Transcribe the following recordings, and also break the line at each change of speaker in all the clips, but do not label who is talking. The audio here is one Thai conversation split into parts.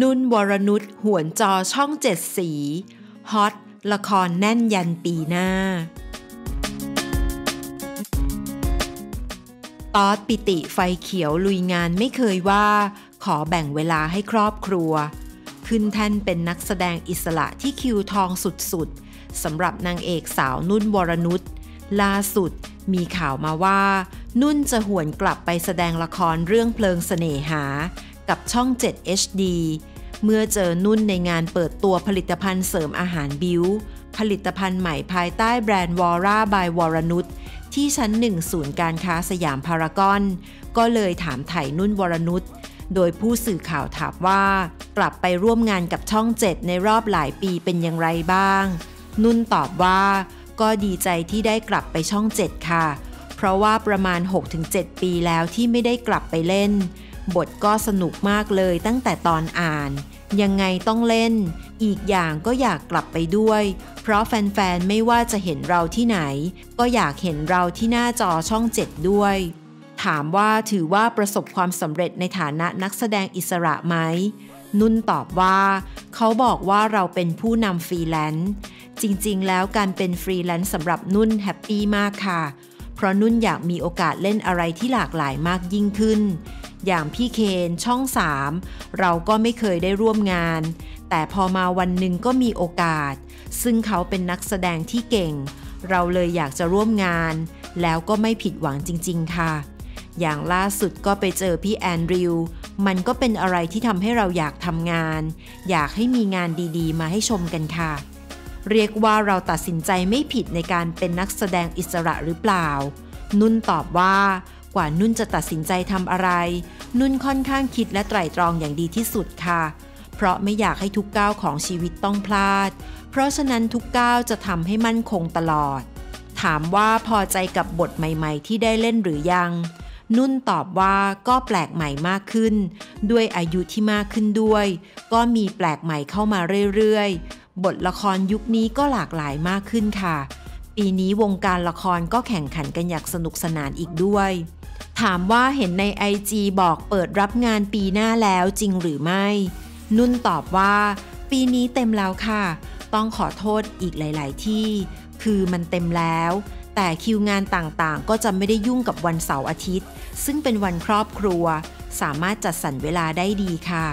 นุ่นวรนุชหวนจอช่องเจ็ดสีฮอตละครแน่นยันปีหน้าตอดปิติไฟเขียวลุยงานไม่เคยว่า ขอแบ่งเวลาให้ครอบครัว ขึ้นแท่นเป็นนักแสดงอิสระที่คิวทองสุดๆสำหรับนางเอกสาวนุ่นวรนุชล่าสุดมีข่าวมาว่า นุ่นจะหวนกลับไปแสดงละครเรื่องเพลิงเสน่หา กับช่อง 7 HD เมื่อเจอนุ่นในงานเปิดตัวผลิตภัณฑ์เสริมอาหารบิวผลิตภัณฑ์ใหม่ภายใต้แบรนด์วอร่าบายวรนุชที่ชั้นหนึ่งศูนย์การค้าสยามพารากอน ก็เลยถามไถ่นุ่นวรนุชโดยผู้สื่อข่าวถามว่า กลับไปร่วมงานกับช่อง 7 ในรอบหลายปีเป็นอย่างไรบ้าง นุ่นตอบว่าก็ดีใจที่ได้กลับไปช่อง 7 ค่ะ เพราะว่าประมาณ 6-7 ปีแล้วที่ไม่ได้กลับไปเล่น บทก็สนุกมากเลยตั้งแต่ตอนอ่าน ยังไงต้องเล่น อีกอย่างก็อยากกลับไปด้วย เพราะแฟนๆ ไม่ว่าจะเห็นเราที่ไหน ก็อยากเห็นเราที่หน้าจอช่อง7ด้วย ถามว่าถือว่าประสบความสำเร็จในฐานะนักแสดงอิสระไหม นุ่นตอบว่า เขาบอกว่าเราเป็นผู้นำฟรีแลนซ์ จริงๆ แล้วการเป็นฟรีแลนซ์สำหรับนุ่นแฮปปี้มากค่ะ เพราะนุ่นอยากมีโอกาสเล่นอะไรที่หลากหลายมากยิ่งขึ้น อย่างพี่เคนช่อง 3 เราก็ไม่เคยได้ร่วมงาน แต่พอมาวันหนึ่งก็มีโอกาส ซึ่งเขาเป็นนักแสดงที่เก่ง เราเลยอยากจะร่วมงาน แล้วก็ไม่ผิดหวังจริง ๆ ค่ะ อย่างล่าสุดก็ไปเจอพี่แอนดริว มันก็เป็นอะไรที่ทำให้เราอยากทำงาน อยากให้มีงานดีๆ มาให้ชมกันค่ะเรียกว่าเราตัดสินใจไม่ผิดในการเป็นนักแสดงอิสระหรือเปล่า นุ่นตอบว่า กว่านุ่นจะตัดสินใจทำอะไร นุ่นค่อนข้างคิดและไตร่ตรองอย่างดีที่สุดค่ะ เพราะไม่อยากให้ทุกก้าวของชีวิตต้องพลาด เพราะฉะนั้นทุกก้าวจะทำให้มั่นคงตลอด ถามว่าพอใจกับบทใหม่ๆ ที่ได้เล่นหรือยัง นุ่นตอบว่าก็แปลกใหม่มากขึ้น ด้วยอายุที่มากขึ้นด้วย ก็มีแปลกใหม่เข้ามาเรื่อยๆ บทละครยุคนี้ก็หลากหลายมากขึ้นค่ะ ปีนี้วงการละครก็แข่งขันกันอย่างสนุกสนานอีกด้วย ถามว่าเห็นใน IG บอกเปิดรับงานปีหน้าแล้วจริงหรือไม่ นุ่นตอบว่า ปีนี้เต็มแล้วค่ะ ต้องขอโทษอีกหลาย ๆ ที่ คือมันเต็มแล้ว แต่คิวงานต่างๆ ก็จะไม่ได้ยุ่งกับวันเสาร์อาทิตย์ ซึ่งเป็นวันครอบครัว สามารถจัดสรรเวลาได้ดีค่ะ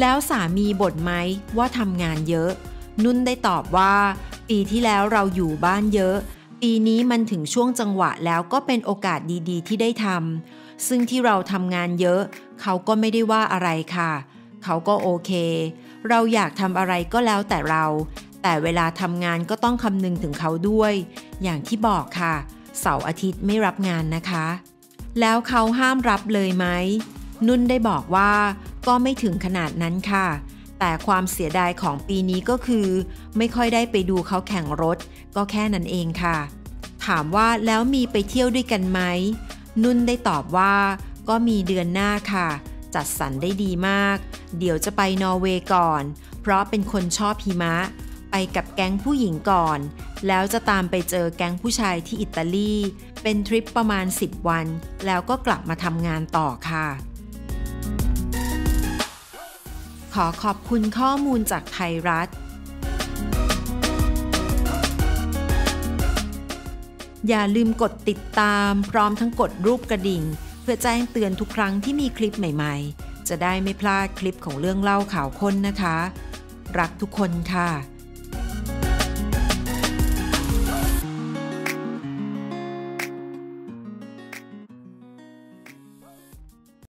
แล้วสามีบ่นไหมว่าทำงานเยอะ นุ่นได้ตอบว่า ปีที่แล้วเราอยู่บ้านเยอะ ปีนี้มันถึงช่วงจังหวะแล้วก็เป็นโอกาสดีๆ ที่ได้ทำซึ่งที่เราทำงานเยอะ เขาก็ไม่ได้ว่าอะไรค่ะ เขาก็โอเค เราอยากทำอะไรก็แล้วแต่เรา แต่เวลาทำงานก็ต้องคำนึงถึงเขาด้วย อย่างที่บอกค่ะ เสาร์อาทิตย์ไม่รับงานนะคะ แล้วเขาห้ามรับเลยไหมนุ่นได้บอกว่า ก็ไม่ถึงขนาดนั้นค่ะ แต่ความเสียดายของปีนี้ก็คือ ไม่ค่อยได้ไปดูเขาแข่งรถ ก็แค่นั้นเองค่ะ ถามว่าแล้วมีไปเที่ยวด้วยกันไหม นุ่นได้ตอบว่า ก็มีเดือนหน้าค่ะ จัดสรรได้ดีมาก เดี๋ยวจะไปนอร์เวย์ก่อน เพราะเป็นคนชอบหิมะ ไปกับแก๊งผู้หญิงก่อน แล้วจะตามไปเจอแก๊งผู้ชายที่อิตาลี เป็นทริปประมาณ 10 วัน แล้วก็กลับมาทำงานต่อค่ะ ขอขอบคุณข้อมูลจากไทยรัฐ อย่าลืมกดติดตามพร้อมทั้งกดรูปกระดิ่ง เพื่อแจ้งเตือนทุกครั้งที่มีคลิปใหม่ๆ จะได้ไม่พลาดคลิปของเรื่องเล่าข่าวค้นนะคะ รักทุกคนค่ะ